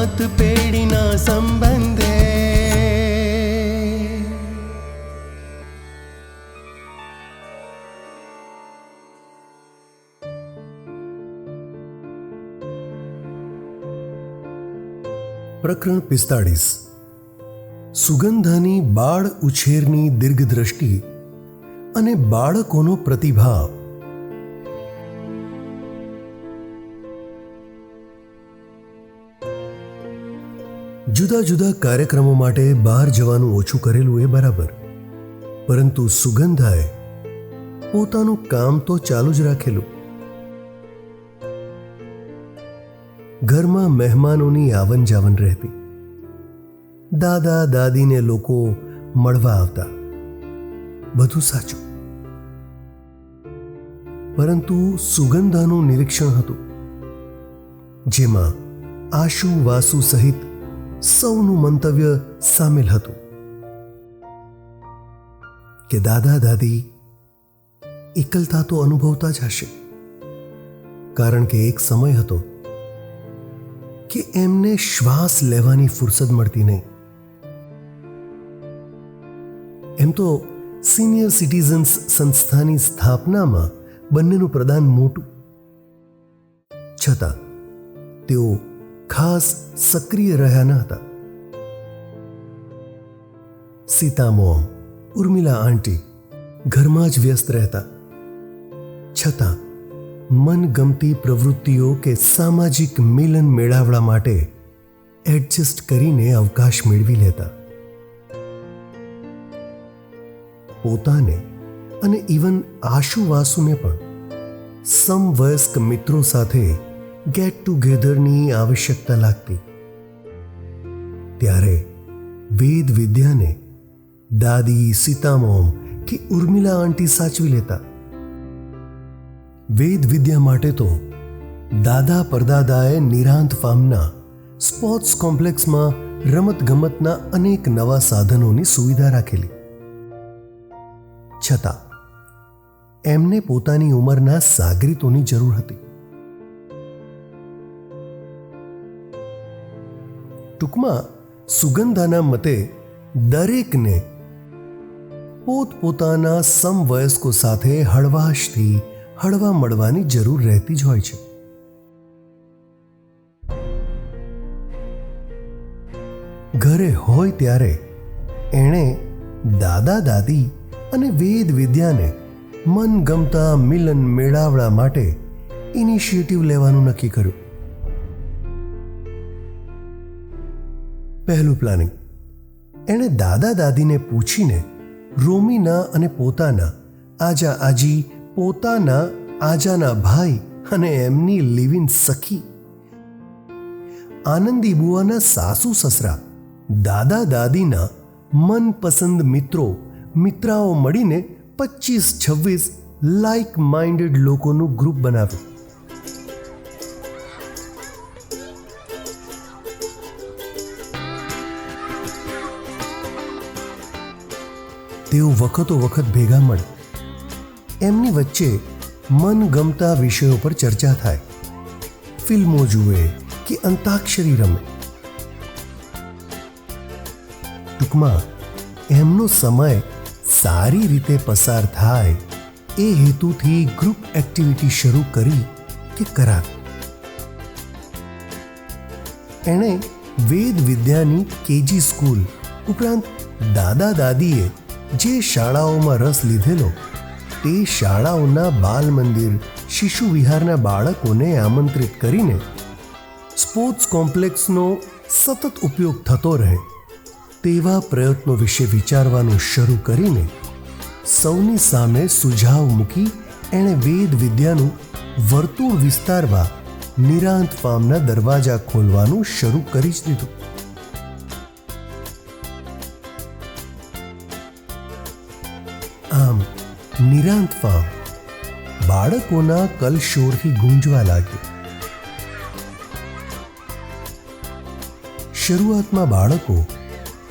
સાત પેઢીના સંબંધે પ્રકરણ પિસ્તાળીસ સુગંધાની બાળ ઉછેરની દીર્ઘદ્રષ્ટિ અને બાળકોનો પ્રતિભાવ જુદા જુદા કાર્યક્રમો માટે બહાર જવાનું ઓછું કરેલું એ બરાબર. પરંતુ સુગંધાએ પોતાનું કામ તો ચાલુ જ રાખેલું. ઘરમાં મહેમાનોની આવન જાવન રહેતી. દાદા, દાદીને લોકો મળવા આવતા. બધું સાચું. પરંતુ સુગંધાનું નિરીક્ષણ હતું. જેમાં આશુ, વાસુ સહિત સૌનું મંતવ્ય સામેલ હતું કે દાદા દાદી, એકલતા તો અનુભવતા જ હશે. કારણ કે એક સમય હતો કે એમને શ્વાસ લેવાની ફુરસદ મળતી નહીં. એમ તો સિનિયર સિટીઝન્સ સંસ્થાની સ્થાપનામાં બંનેનું પ્રદાન મોટું. છતાં તેઓ ખાસ સક્રિય રહ્યા ન હતા. સીતામોમ ઉર્મિલા આંટી ઘરમાં જ વ્યસ્ત રહેતા. છતાં મનગમતી પ્રવૃત્તિઓ કે સામાજિક મિલન મેળાવડા માટે એડજસ્ટ કરીને અવકાશ મેળવી લેતા. પોતાને અને ઇવન આશુવાસુને પણ સમવયસ્ક મિત્રો સાથે ગેટ ટુગેધરની આવશ્યકતા લાગતી. ત્યારે વેદ વિદ્યાને દાદી સીતામોમ કે ઉર્મિલા આંટી સાચવી લેતા. વેદ વિદ્યા માટે તો દાદા પરદાદાએ નિરાંત ફાર્મના સ્પોર્ટ્સ કોમ્પ્લેક્સમાં રમત ગમતના અનેક નવા સાધનોની સુવિધા રાખેલી. છતાં, એમને પોતાની ઉંમરના સાગરીતોની જરૂર હતી. ટૂંકમાં સુગંધાના મતે દરેકને પોતપોતાના સમવયસ્કો સાથે હળવાશથી હળવા મળવાની જરૂર રહેતી જ હોય છે. ઘરે હોય ત્યારે એણે દાદા દાદી અને વેદ વિદ્યાને મનગમતા મિલન મેળાવડા માટે ઇનિશિયેટિવ લેવાનું નક્કી કર્યું. પહેલું પ્લાનિંગ એણે દાદા દાદીને પૂછીને રોમીના અને પોતાના આજા આજી, પોતાના આજાના ભાઈ અને એમની લિવિન સખી. આનંદી બુઆના સાસુ સસરા, દાદા દાદીના મનપસંદ મિત્રો, મિત્રાઓ મળીને પચીસ છવ્વીસ લાઇક માઇન્ડેડ લોકોનું ગ્રુપ બનાવ્યું. તેઓ વખતો વખત ભેગા મળે. એમની વચ્ચે મનગમતા વિષયો પર ચર્ચા થાય. ફિલ્મો જુએ કે અંતાક્ષરી રમે. ટૂંકમાં, એમનો સમય સારી રીતે પસાર થાય એ હેતુથી ગ્રુપ એક્ટિવિટી શરૂ કરી કે કરાવી એણે વેદ વિદ્યાની કેજી સ્કૂલ ઉપરાંત દાદા દાદીએ જે શાળાઓમાં રસ લીધેલો, તે શાળાઓના બાલ મંદિર શિશુ વિહારના બાળકોને આમંત્રિત કરીને સ્પોર્ટ્સ કોમ્પ્લેક્સનો સતત ઉપયોગ થતો રહે, તેવા પ્રયત્નો વિશે વિચારવાનું શરૂ કરીને સૌની સામે સુઝાવ મૂકી એણે વેદ વિદ્યાનું વર્તુળ વિસ્તારવા નિરાંત ફાર્મના દરવાજા ખોલવાનું શરૂ કરી જ દીધું. નિરાંત બાળકોના કલશોરથી ગુંજવા લાગ્યું. શરૂઆતમાં બાળકો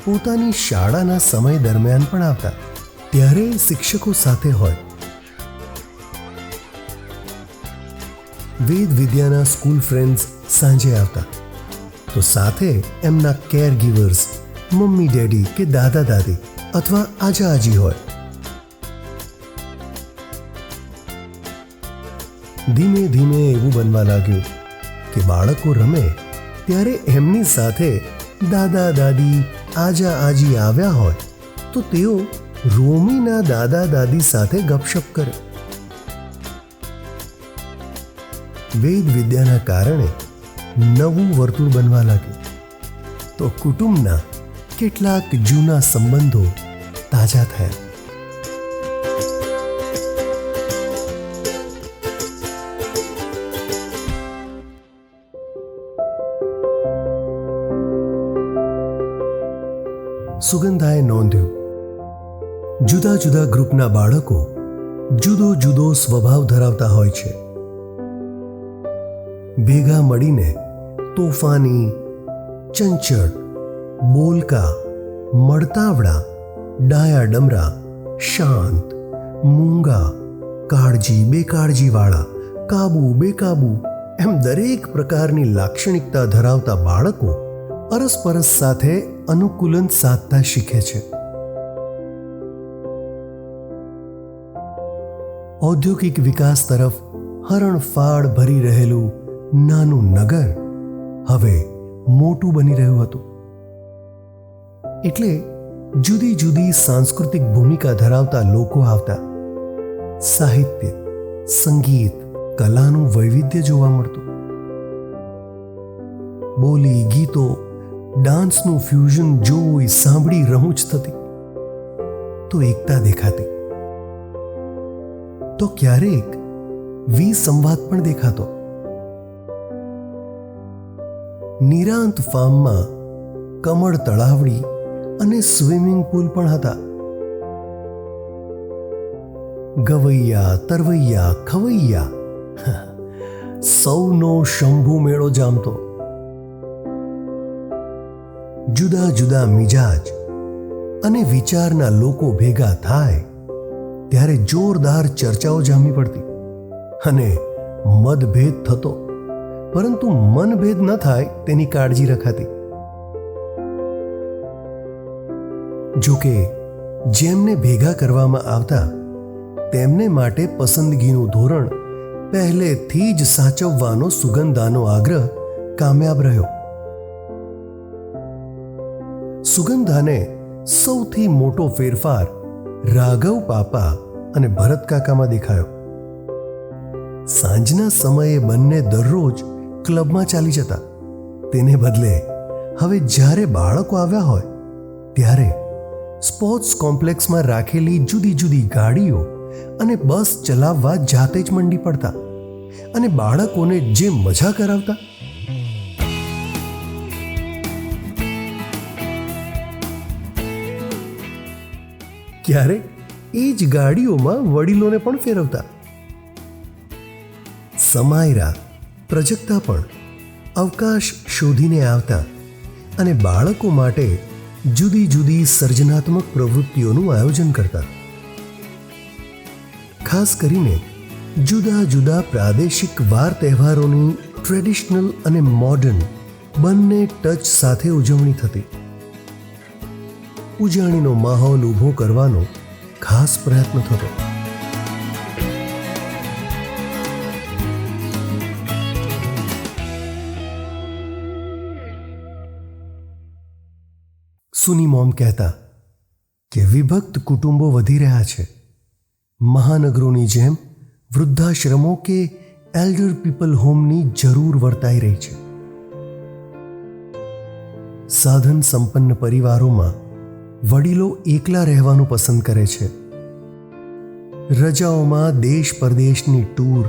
પોતાની શાળાના સમય દરમિયાન પણ આવતા, ત્યારે શિક્ષકો સાથે હોય. વેદ વિદ્યાના સ્કૂલ ફ્રેન્ડ્સ સાંજે આવતા. તો સાથે એમના કેર ગીવર્સ મમ્મી ડેડી કે દાદા દાદી અથવા આજા આજી હોય. ધીમે ધીમે એવું બનવા લાગ્યું કે બાળકો રમે ત્યારે એમની સાથે દાદા, દાદી, આજા, આજી આવ્યા હોય તો તેઓ રોમીના દાદા, દાદી સાથે ગપશપ કરે. વેદ વિદ્યાના કારણે નવું વર્તુળ બનવા લાગ્યું. તો કુટુંબના કેટલાક જૂના સંબંધો તાજા થયા. નોંધ્યું. જુદા જુદા ગ્રુપના બાળકો જુદો જુદો સ્વભાવ ધરાવતા હોય છે. ભેગા મળીને તોફાની, ચંચળ, બોલકા, મળતાવડા ડાયા ડમરા શાંત, મૂંગા, કાળજી બેકાળજીવાળા, કાબુ બેકાબુ એમ દરેક પ્રકારની લાક્ષણિકતા ધરાવતા બાળકો અરસપરસ સાથે અનુકૂલન સાધતા શીખે છે. ઔદ્યોગિક વિકાસ તરફ હરણફાળ ભરી રહેલું નાનું નગર હવે મોટું બની રહ્યું હતું. એટલે જુદી જુદી સાંસ્કૃતિક ભૂમિકા ધરાવતા લોકો આવતા. સાહિત્ય, સંગીત, કલાનું વૈવિધ્ય જોવા મળતું. બોલી, ગીતો ડાન્સનું ફ્યુઝન જોઈ સાંભળી રમૂજ થતી. તો એકતા દેખાતી. તો ક્યારેક વિસંવાદ પણ દેખાતો. નિરાંત ફાર્મમાં કમળ તળાવડી અને સ્વિમિંગ પુલ પણ હતા. ગવૈયા, તરવૈયા, ખવૈયા. સૌનો શંભુ મેળો જામતો. જુદા જુદા મિજાજ અને વિચારના લોકો ભેગા થાય ત્યારે જોરદાર ચર્ચાઓ જામી પડતી અને મતભેદ થતો. પરંતુ મનભેદ ન થાય તેની કાળજી રખાતી. જોકે જેમને ભેગા કરવામાં આવતા તેમને માટે પસંદગીનું ધોરણ પહેલેથી જ સાચવવાનો સુગંધાનો આગ્રહ કામયાબ રહ્યો. સુગંધાને સૌથી મોટો ફેરફાર રાઘવ પાપા અને ભરત કાકામાં દેખાયો. સાંજના સમયે બંને દરરોજ ક્લબમાં ચાલી જતા. તેને બદલે હવે જ્યારે બાળકો આવ્યા હોય, ત્યારે સ્પોર્ટ્સ કોમ્પ્લેક્સમાં રાખેલી જુદી જુદી ગાડીઓ અને બસ ચલાવવા જાતે જ મંડી પડતા અને બાળકોને જે મજા કરાવતા ક્યારેક એ જ ગાડીઓમાં વડીલોને પણ ફેરવતા. સમાયરા, પ્રજક્તા પણ અવકાશ શોધીને આવતા અને બાળકો માટે જુદી જુદી સર્જનાત્મક પ્રવૃત્તિઓનું આયોજન કરતા. ખાસ કરીને જુદા જુદા પ્રાદેશિક વાર તહેવારોની ટ્રેડિશનલ અને મોડર્ન બંને ટચ સાથે ઉજવણી થતી. ઉજાણીનો માહોલ ઊભો કરવાનો ખાસ પ્રયત્ન થતો. સુની મોમ કહેતા કે વિભક્ત કુટુંબો વધી રહ્યા છે. મહાનગરોની જેમ વૃદ્ધાશ્રમો કે એલ્ડર પીપલ હોમની જરૂર વર્તાઈ રહી છે. સાધન સંપન્ન પરિવારોમાં વડીલો એકલા રહેવાનું પસંદ કરે છે. રજાઓમાં દેશ પરદેશની ટૂર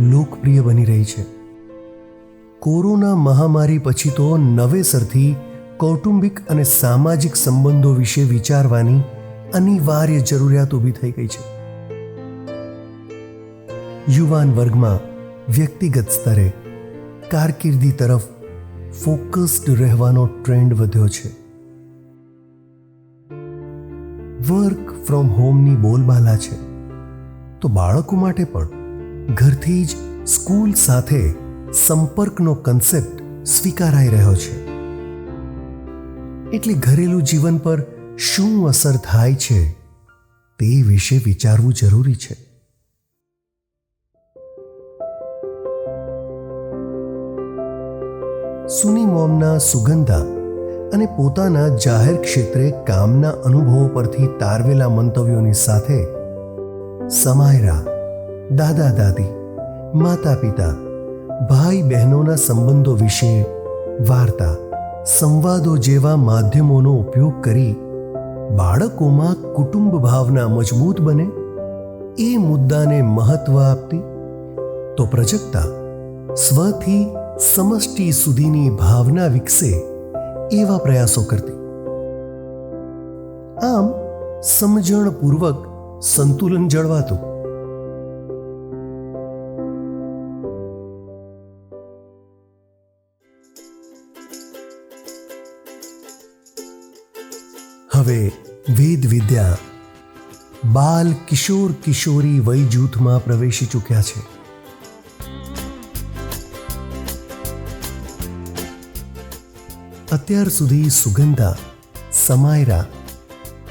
લોકપ્રિય બની રહી છે. કોરોના મહામારી પછી તો નવેસરથી કૌટુંબિક અને સામાજિક સંબંધો વિશે વિચારવાની અનિવાર્ય જરૂરિયાત ઊભી થઈ ગઈ છે. યુવાન વર્ગમાં વ્યક્તિગત સ્તરે કારકિર્દી તરફ ફોકસ્ડ રહેવાનો ટ્રેન્ડ વધ્યો છે. વર્ક ફ્રોમ હોમની બોલબાલા છે. તો બાળકો માટે પણ ઘરથી જ સ્કૂલ સાથે સંપર્કનો કન્સેપ્ટ સ્વીકારાઈ રહ્યો છે. એટલે ઘરેલું જીવન પર શું અસર થાય છે તે વિશે વિચારવું જરૂરી છે. સુની મોમના સુગંધા અને પોતાના જાહેર ક્ષેત્રે કામના અનુભવો પરથી તારવેલા મંતવ્યોની સાથે સમાયરા, દાદા દાદી, માતા પિતા, ભાઈ બહેનોના સંબંધો વિશે વાર્તા, સંવાદો જેવા માધ્યમોનો ઉપયોગ કરી બાળકોમાં કુટુંબ ભાવના મજબૂત બને, એ મુદ્દાને મહત્વ આપતી, તો પ્રજક્તા સ્વથી સમષ્ટિ સુધીની ભાવના વિકસે. એવા પ્રયાસો કરતી. આમ સમજણપૂર્વક સંતુલન જળવાતું. હવે વેદ વિદ્યા બાલ કિશોર કિશોરી વય જૂથમાં પ્રવેશી ચૂક્યા છે. અત્યાર સુધી સુગંધા, સમાયરા,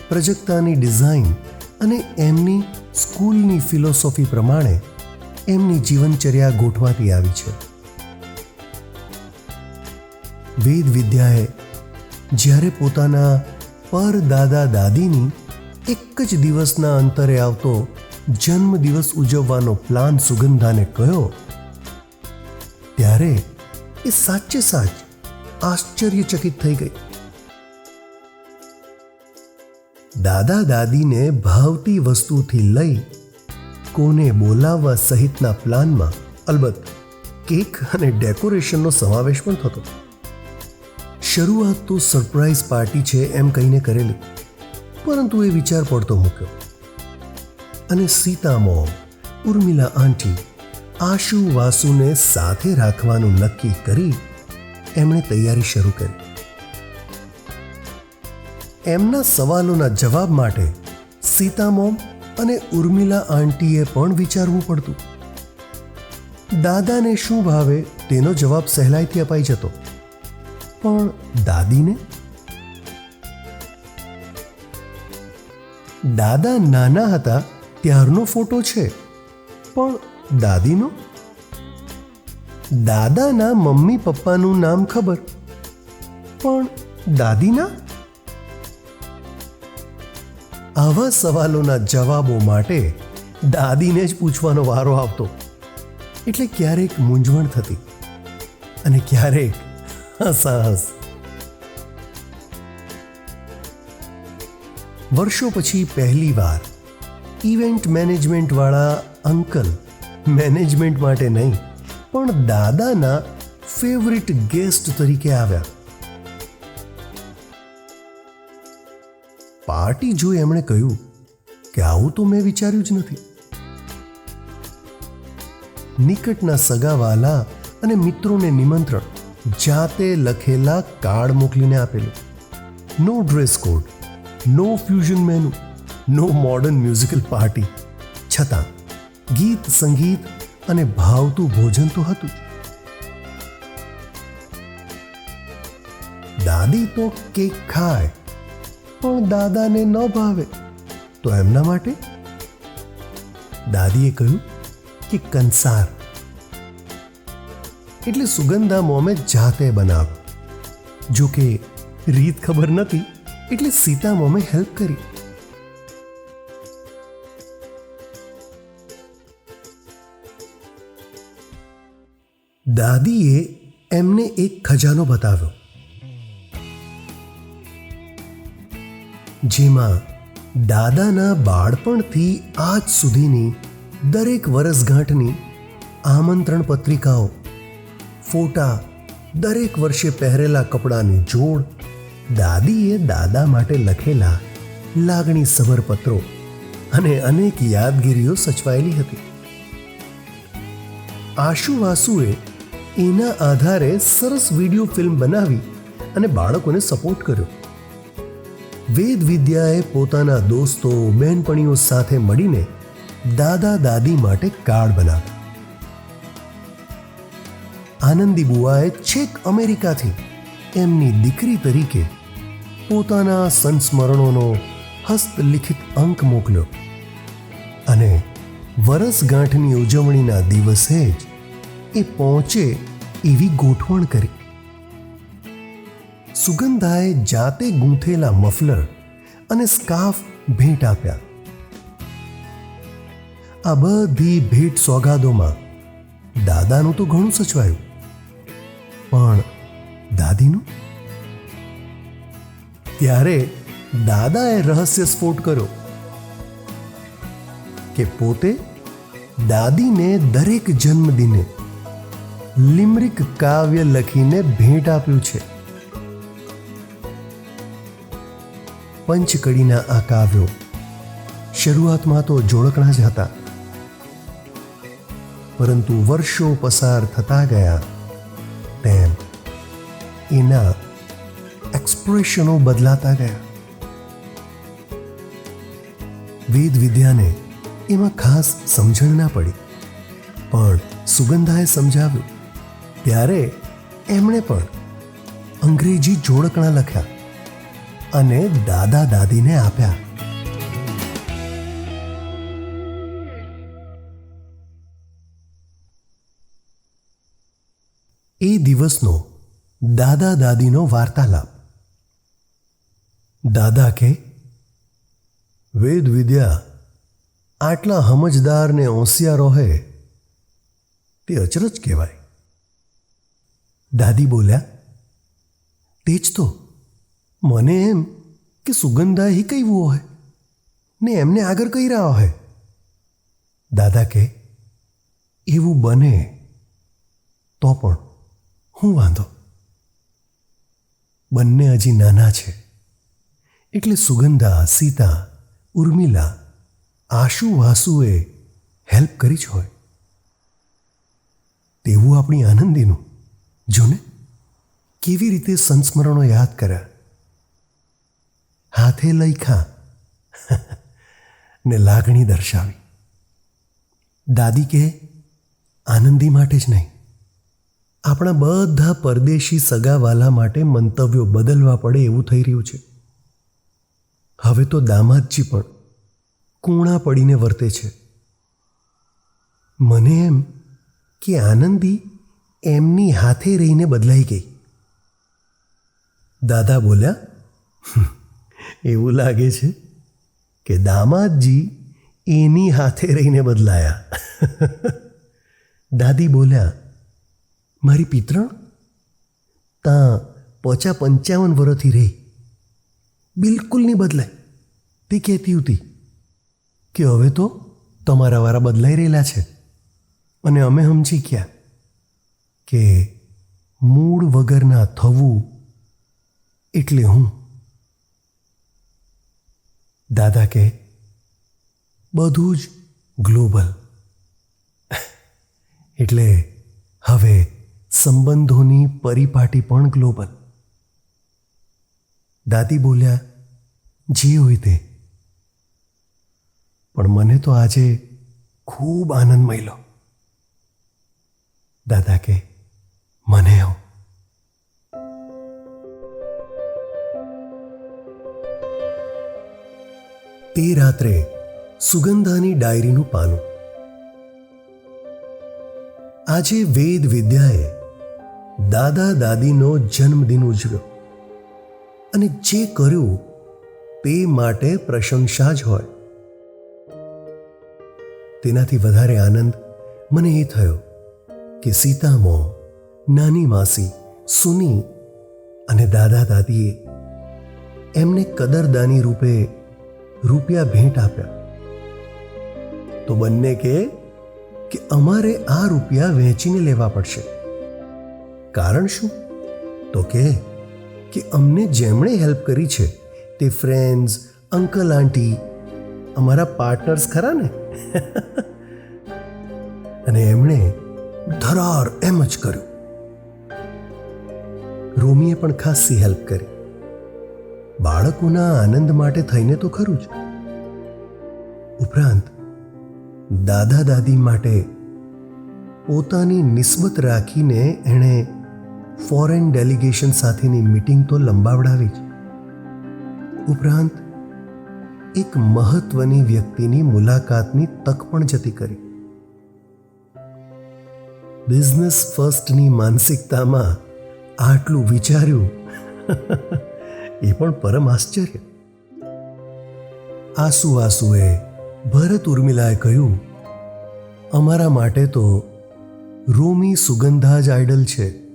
પ્રજક્તાની ડિઝાઇન અને એમની સ્કૂલની ફિલોસોફી પ્રમાણે એમની જીવનચર્યા ગોઠવાતી આવી છે. વેદ વિદ્યાએ જ્યારે પોતાના પર દાદા દાદીની એક જ દિવસના અંતરે આવતો જન્મદિવસ ઉજવવાનો પ્લાન સુગંધાને કહ્યો, ત્યારે એ સાચે સાચ આશ્ચર્યચકિત થઈ ગઈ. દાદા દાદીને ભાવતી વસ્તુથી લઈ કોને બોલાવવા સહિતના પ્લાનમાં અલબત્ત કેક અને ડેકોરેશનનો સમાવેશ પણ થતો. શરૂઆત તો સરપ્રાઇઝ પાર્ટી છે એમ કહીને કરેલી, પરંતુ એ વિચાર પડતો મૂક્યો. અને સીતા મોમ ઉર્મિલા આંટી, આશુ વાસુને સાથે રાખવાનું નક્કી કરી એમણે તૈયારી શરૂ કરી. એમના સવાલોના જવાબ માટે સીતામોમ અને ઉર્મિલા આંટીએ પણ વિચારવું પડતું. દાદાને શું ભાવે તેનો જવાબ સહેલાઈથી અપાઈ જતો. પણ દાદીને? દાદા નાના હતા ત્યારનો ફોટો છે, પણ દાદીનો? દાદાના મમ્મી પપ્પાનું નામ ખબર. પણ દાદીના? આવા સવાલોના જવાબો માટે દાદીને જ પૂછવાનો વારો આવતો. એટલે ક્યારેક મૂંઝવણ થતી અને ક્યારેક હસાહસ. વર્ષો પછી પહેલીવાર ઇવેન્ટ મેનેજમેન્ટવાળા અંકલ મેનેજમેન્ટ માટે નહીં પણ દાદાના ફેવરિટ ગેસ્ટ તરીકે આવ્યા. પાર્ટી જોઈ એમણે કહ્યું કે આવું તો મેં વિચાર્યું જ નથી. નિકટના સગાવાલા અને મિત્રોને નિમંત્રણ જાતે લખેલા કાર્ડ મોકલીને આપેલું. No dress code no fusion menu no modern musical party છતાં ગીત, સંગીત અને ભાવતું ભોજન તો હતું દાદી તો કેક ખાય, પણ દાદાને ન ભાવે. તો એમના માટે? દાદીએ કહ્યું કે કંસાર. એટલે સુગંધા મોમે જાતે બનાવ. જો કે રીત ખબર નથી એટલે સીતા મોમે હેલ્પ કરી. દાદીએ એમને એક ખજાનો બતાવ્યો. જેમાં દાદાના બાળપણથી આજ સુધીની દરેક વરસગાંઠની આમંત્રણ પત્રિકાઓ, ફોટા, દરેક વર્ષે પહેરેલા કપડાની જોડ દાદીએ દાદા માટે લખેલા લાગણી સભર પત્રો અને અનેક યાદગીરીઓ સચવાયેલી હતી. આશુ વાસુએ એના આધારે સરસ વીડિયો ફિલ્મ બનાવી અને બાળકોને સપોર્ટ કર્યો. વેદ વિદ્યાએ પોતાના દોસ્તો, બહેનપણીઓ સાથે મળીને દાદા દાદી માટે કાર્ડ બનાવ્યો. આનંદી બુઆએ છેક અમેરિકાથી એમની દીકરી તરીકે પોતાના સંસ્મરણોનો હસ્તલિખિત અંક મોકલ્યો. અને વરસગાંઠની ઉજવણીના દિવસે જ એ પહોંચે એવી ગોઠવણ કરી. સુગંધાએ જાતે ગૂંથેલા મફલર અને સ્કાફ ભેટ આપ્યા. આ બધી ભેટ સોગાદોમાં દાદાનું તો ઘણું સચવાયું. પણ દાદીનું? ત્યારે દાદાએ રહસ્ય સ્ફોટ કર્યો કે પોતે દાદીને દરેક જન્મદિને લિમરિક કાવ્ય લખીને ભેટ આપ્યું છે. પંચકડીના આ કાવ્યો શરૂઆતમાં તો જોડકણા જ હતા. પરંતુ વર્ષો પસાર થતા ગયા તેમ એના એક્સપ્રેશનો બદલાતા ગયા. વેદ વિદ્યાને એમાં ખાસ સમજણ ના પડી, પણ સુગંધાએ સમજાવ્યું. ત્યારે એમણે પણ અંગ્રેજી જોડકણા લખ્યા અને દાદા દાદીને આપ્યા. એ દિવસનો દાદા દાદીનો વાર્તાલાપ. દાદા કે વેદ વિદ્યા આટલા સમજદાર ને હોશિયારો હે તે અચરજ કહેવાય. દાદી બોલ્યા તે જ તો. મને એમ કે સુગંધા હી કહેવું હોય ને એમને આગળ કહી રહ્યા હોય દાદા કે એવું બને તો પણ હું વાંધો. બંને હજી નાના છે. એટલે સુગંધા, સીતા, ઉર્મિલા, આશુ, વાસુએ હેલ્પ કરી જ હોય. તેવું આપણી આનંદીનું જોને, કેવી રીતે સંસ્મરણો યાદ કર્યા? હાથે લઈખા ને લાગણી દર્શાવી. દાદી કહે, આનંદી માટે જ નહીં. આપણા બધા પરદેશી સગાવાલા માટે મંતવ્યો બદલવા પડે એવું થઈ રહ્યું છે. હવે તો દામાદજી પણ કૂણા પડીને વર્તે છે. મને એમ કે આનંદી એમની હાથે રહીને બદલાઈ ગઈ. દાદા બોલ્યા એવું લાગે છે કે દામાદજી એની હાથે રહીને બદલાયા. દાદી બોલ્યા, મારી પિત્રણ, તાં પચા પંચાવન વર્ષથી રહી. બિલકુલ નહીં બદલાય. તે કહેતી હતી કે હવે તો તમારા વારા બદલાઈ રહેલા છે અને અમે સમજી ગયા. કે મૂળ વગરના થવું એટલે હું. દાદા કે બધું જ ગ્લોબલ. એટલે હવે સંબંધોની પરિપાટી પણ ગ્લોબલ. દાદી બોલ્યા, જે હોય તે. પણ મને તો આજે ખૂબ આનંદ મળ્યો. દાદા કે હો. તે રાત્રે સુગંધાની ડાયરીનું પાનું. આજે વેદ વિદ્યાએ દાદા દાદીનો જન્મદિન ઉજવ્યો. અને જે કર્યું તે માટે પ્રશંસા જ હોય. તેનાથી વધારે આનંદ મને એ થયો કે સીતામો નાની માસી, સુની અને દાદા દાદીએ એમને કદરદાની રૂપે રૂપિયા ભેટ આપ્યા. તો બંને કે કે અમારે આ રૂપિયા વહેંચીને લેવા પડશે. કારણ શું? તો કે કે અમને જેમણે હેલ્પ કરી છે, તે ફ્રેન્ડ્સ, અંકલ, આંટી, અમારા પાર્ટનર્સ ખરા ને? અને એમણે ધરાર એમ જ કર્યું. રોમીએ પણ ખાસી હેલ્પ કરી. બાળકોના આનંદ માટે થઈને તો ખરું જ. ઉપરાંત, દાદા દાદી માટે પોતાની નિસ્બત રાખીને એણે ફોરેન ડેલિગેશન સાથેની મીટિંગ તો લંબાવડાવી જ. ઉપરાંત, એક મહત્વની વ્યક્તિની મુલાકાતની તક પણ જતી કરી. બિઝનેસ ફર્સ્ટની માનસિકતામાં આટલું વિચાર્યું? એ પણ પરમ આશ્ચર્ય. આસુ આસુએ ભરત ઉર્મિલાએ કહ્યું, અમારા માટે તો રોમી સુગંધા જ આઈડલ છે.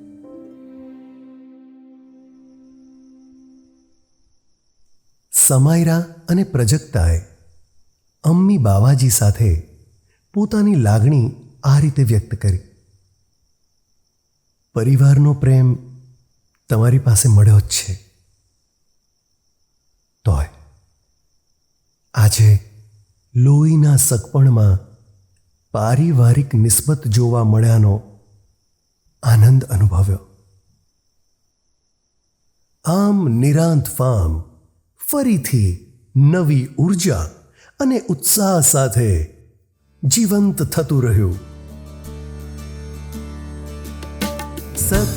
સમાયરા અને પ્રજક્તાએ અમ્મી બાવાજી સાથે પોતાની લાગણી આ રીતે વ્યક્ત કરી. પરિવારનો પ્રેમ તમારી પાસે મળ્યો જ છે. તોય આજે લોહીના સગપણમાં પારિવારિક નિસ્બત જોવા મળ્યાનો આનંદ અનુભવ્યો. આમ નિરાંત ફાર્મ ફરીથી નવી ઊર્જા અને ઉત્સાહ સાથે જીવંત થતું રહ્યું.